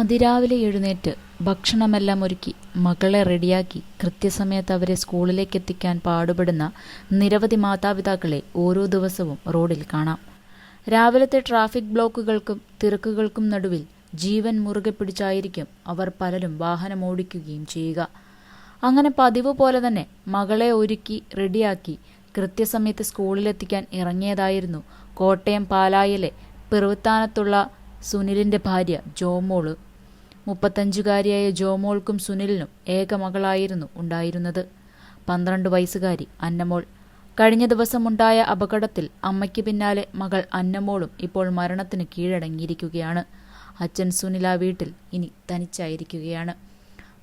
അതിരാവിലെ എഴുന്നേറ്റ് ഭക്ഷണമെല്ലാം ഒരുക്കി മകളെ റെഡിയാക്കി. കൃത്യസമയത്ത് അവരെ സ്കൂളിലേക്ക് എത്തിക്കാൻ പാടുപെടുന്ന നിരവധി മാതാപിതാക്കളെ ഓരോ ദിവസവും റോഡിൽ കാണാം. രാവിലത്തെ ട്രാഫിക് ബ്ലോക്കുകൾക്കും തിരക്കുകൾക്കും നടുവിൽ ജീവൻ മുറുകെ പിടിച്ചായിരിക്കും അവർ പലരും വാഹനം ഓടിക്കുകയും ചെയ്യുക. അങ്ങനെ പതിവ് പോലെ തന്നെ മകളെ ഒരുക്കി റെഡിയാക്കി കൃത്യസമയത്ത് സ്കൂളിലെത്തിക്കാൻ ഇറങ്ങിയതായിരുന്നു കോട്ടയം പാലായിലെ പെറുവത്താനത്തുള്ള സുനിലിന്റെ ഭാര്യ ജോമോൾ. മുപ്പത്തഞ്ചുകാരിയായ ജോമോൾക്കും സുനിലിനും ഏക മകളായിരുന്നു ഉണ്ടായിരുന്നത്. പന്ത്രണ്ട് വയസ്സുകാരി അന്നമോൾ. കഴിഞ്ഞ ദിവസമുണ്ടായ അപകടത്തിൽ അമ്മയ്ക്ക് പിന്നാലെ മകൾ അന്നമോളും ഇപ്പോൾ മരണത്തിന് കീഴടങ്ങിയിരിക്കുകയാണ്. അച്ഛൻ സുനിൽ ആ വീട്ടിൽ ഇനി തനിച്ചായിരിക്കുകയാണ്.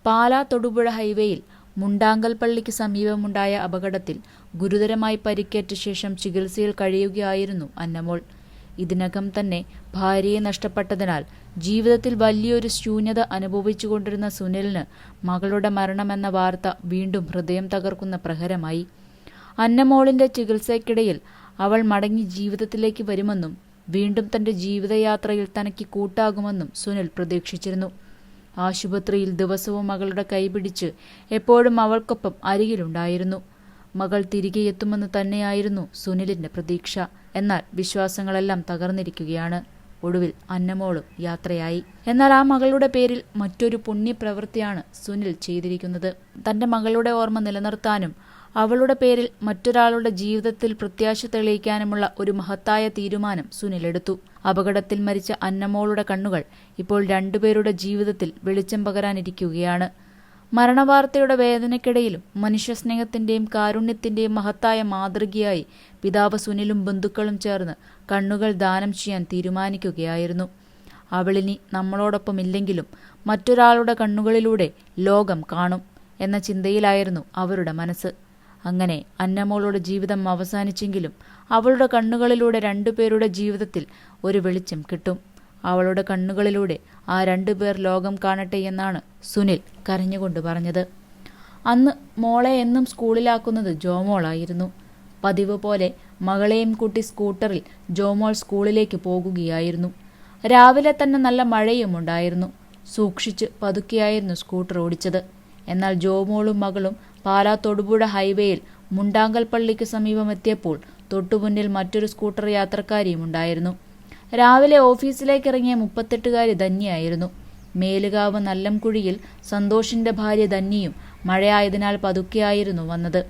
പാലാ തൊടുപുഴ ഹൈവേയിൽ മുണ്ടാങ്കൽ പള്ളിക്ക് സമീപമുണ്ടായ അപകടത്തിൽ ഗുരുതരമായി പരിക്കേറ്റ ശേഷം ചികിത്സയിൽ കഴിയുകയായിരുന്നു അന്നമോൾ. ഇതിനകം തന്നെ ഭാര്യയെ നഷ്ടപ്പെട്ടതിനാൽ ജീവിതത്തിൽ വലിയൊരു ശൂന്യത അനുഭവിച്ചുകൊണ്ടിരുന്ന സുനിലിന് മകളുടെ മരണമെന്ന വാർത്ത വീണ്ടും ഹൃദയം തകർക്കുന്ന പ്രഹരമായി. അന്നമോളിന്റെ ചികിത്സയ്ക്കിടയിൽ അവൾ മടങ്ങി ജീവിതത്തിലേക്ക് വരുമെന്നും വീണ്ടും തന്റെ ജീവിതയാത്രയിൽ തനിക്ക് കൂട്ടാകുമെന്നും സുനിൽ പ്രതീക്ഷിച്ചിരുന്നു. ആശുപത്രിയിൽ ദിവസവും മകളുടെ കൈപിടിച്ച് എപ്പോഴും അവൾക്കൊപ്പം അരികിലുണ്ടായിരുന്നു. മകൾ തിരികെ എത്തുമെന്ന് തന്നെയായിരുന്നു സുനിലിന്റെ പ്രതീക്ഷ. എന്നാൽ വിശ്വാസങ്ങളെല്ലാം തകർന്നിരിക്കുകയാണ്. ഒടുവിൽ അന്നമോളും യാത്രയായി. എന്നാൽ ആ മകളുടെ പേരിൽ മറ്റൊരു പുണ്യപ്രവൃത്തിയാണ് സുനിൽ ചെയ്തിരിക്കുന്നത്. തന്റെ മകളുടെ ഓർമ്മ നിലനിർത്താനും അവളുടെ പേരിൽ മറ്റൊരാളുടെ ജീവിതത്തിൽ പ്രത്യാശ തെളിയിക്കാനുമുള്ള ഒരു മഹത്തായ തീരുമാനം സുനിൽ എടുത്തു അപകടത്തിൽ മരിച്ച അന്നമോളുടെ കണ്ണുകൾ ഇപ്പോൾ രണ്ടുപേരുടെ ജീവിതത്തിൽ വെളിച്ചം പകരാനിരിക്കുകയാണ്. മരണവാർത്തയുടെ വേദനയ്ക്കിടയിലും മനുഷ്യസ്നേഹത്തിന്റെയും കാരുണ്യത്തിന്റെയും മഹത്തായ മാതൃകയായി പിതാവ് സുനിലും ബന്ധുക്കളും ചേർന്ന് കണ്ണുകൾ ദാനം ചെയ്യാൻ തീരുമാനിക്കുകയായിരുന്നു. അവളിനി നമ്മളോടൊപ്പം ഇല്ലെങ്കിലും മറ്റൊരാളുടെ കണ്ണുകളിലൂടെ ലോകം കാണും എന്ന ചിന്തയിലായിരുന്നു അവരുടെ മനസ്സ്. അങ്ങനെ അന്നമോളുടെ ജീവിതം അവസാനിച്ചെങ്കിലും അവളുടെ കണ്ണുകളിലൂടെ രണ്ടുപേരുടെ ജീവിതത്തിൽ ഒരു വെളിച്ചം കിട്ടും. അവളുടെ കണ്ണുകളിലൂടെ ആ രണ്ടുപേർ ലോകം കാണട്ടെ എന്നാണ് സുനിൽ കരഞ്ഞുകൊണ്ട് പറഞ്ഞത്. അന്ന് മോളെ എന്നും സ്കൂളിലാക്കുന്നത് ജോമോളായിരുന്നു. പതിവ് പോലെ മകളെയും കൂട്ടി സ്കൂട്ടറിൽ ജോമോൾ സ്കൂളിലേക്ക് പോകുകയായിരുന്നു. രാവിലെ തന്നെ നല്ല മഴയും ഉണ്ടായിരുന്നു. സൂക്ഷിച്ച് പതുക്കെയായിരുന്നു സ്കൂട്ടർ ഓടിച്ചത്. എന്നാൽ ജോമോളും മകളും പാലാ തൊടുപുഴ ഹൈവേയിൽ മുണ്ടാങ്കൽ പള്ളിക്ക് സമീപമെത്തിയപ്പോൾ തൊട്ടുമുന്നിൽ മറ്റൊരു സ്കൂട്ടർ യാത്രക്കാരിയും ഉണ്ടായിരുന്നു. രാവിലെ ഓഫീസിലേക്ക് ഇറങ്ങിയ മുപ്പത്തെട്ടുകാരി ധന്യയായിരുന്നു. മേലുകാവ് നല്ലംകുഴിയിൽ സന്തോഷിന്റെ ഭാര്യ ധന്യയും മഴയായതിനാൽ പതുക്കെയായിരുന്നു വന്നത്.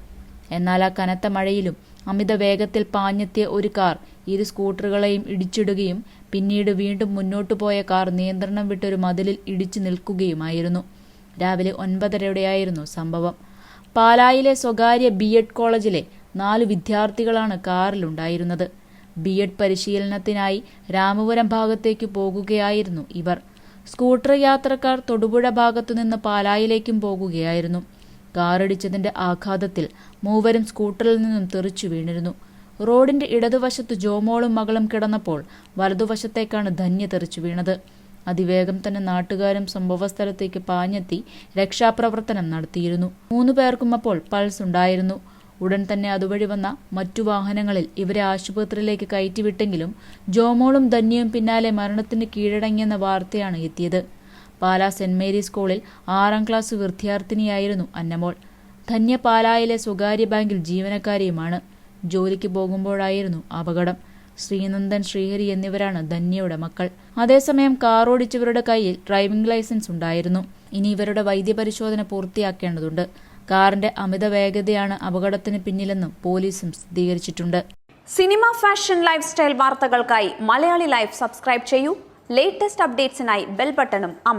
എന്നാൽ ആ കനത്ത മഴയിലും അമിത വേഗത്തിൽ പാഞ്ഞെത്തിയ ഒരു കാർ ഇരു സ്കൂട്ടറുകളെയും ഇടിച്ചിടുകയും പിന്നീട് വീണ്ടും മുന്നോട്ടു പോയ കാർ നിയന്ത്രണം വിട്ടൊരു മതിലിൽ ഇടിച്ചു നിൽക്കുകയുമായിരുന്നു. രാവിലെ ഒൻപതരയോടെയായിരുന്നു സംഭവം. പാലായിലെ സ്വകാര്യ ബി കോളേജിലെ നാല് വിദ്യാർത്ഥികളാണ് കാറിലുണ്ടായിരുന്നത്. ബി എഡ് പരിശീലനത്തിനായി രാമപുരം ഭാഗത്തേക്ക് പോകുകയായിരുന്നു ഇവർ. സ്കൂട്ടർ യാത്രക്കാർ തൊടുപുഴ ഭാഗത്തുനിന്ന് പാലായിലേക്കും പോകുകയായിരുന്നു. കാറിടിച്ചതിന്റെ ആഘാതത്തിൽ മൂവരും സ്കൂട്ടറിൽ നിന്നും തെറിച്ചു വീണിരുന്നു. റോഡിന്റെ ഇടതുവശത്ത് ജോമോളും മകളും കിടന്നപ്പോൾ വലതുവശത്തേക്കാണ് ധന്യ തെറിച്ചു വീണത്. അതിവേഗം തന്നെ നാട്ടുകാരും സംഭവസ്ഥലത്തേക്ക് പാഞ്ഞെത്തി രക്ഷാപ്രവർത്തനം നടത്തിയിരുന്നു. മൂന്നു പേർക്കും അപ്പോൾ പൾസ് ഉണ്ടായിരുന്നു. ഉടൻ തന്നെ അതുവഴി വന്ന മറ്റു വാഹനങ്ങളിൽ ഇവരെ ആശുപത്രിയിലേക്ക് കയറ്റിവിട്ടെങ്കിലും ജോമോളും ധന്യയും പിന്നാലെ മരണത്തിന് കീഴടങ്ങിയെന്ന വാർത്തയാണ് എത്തിയത്. പാലാ സെന്റ് മേരീസ് സ്കൂളിൽ ആറാം ക്ലാസ് വിദ്യാർത്ഥിനിയായിരുന്നു അന്നമോൾ. ധന്യ പാലായിലെ സ്വകാര്യ ബാങ്കിൽ ജീവനക്കാരിയുമാണ്. ജോലിക്ക് പോകുമ്പോഴായിരുന്നു അപകടം. ശ്രീനന്ദൻ ശ്രീഹരി എന്നിവരാണ് ധന്യയുടെ മക്കൾ. അതേസമയം കാറോടിച്ചവരുടെ കയ്യിൽ ഡ്രൈവിംഗ് ലൈസൻസ് ഉണ്ടായിരുന്നു. ഇനി ഇവരുടെ വൈദ്യപരിശോധന പൂർത്തിയാക്കേണ്ടതുണ്ട്. കാറിന്റെ അമിത വേഗതയാണ് അപകടത്തിന് പിന്നിലെന്നും പോലീസും സ്ഥിരീകരിച്ചിട്ടുണ്ട്. സിനിമ ഫാഷൻ ലൈഫ് സ്റ്റൈൽ വാർത്തകൾക്കായി മലയാളി ലൈഫ് സബ്സ്ക്രൈബ് ചെയ്യൂ. ലേറ്റസ്റ്റ് അപ്ഡേറ്റ്സിനായി ബെൽ ബട്ടണും അമർ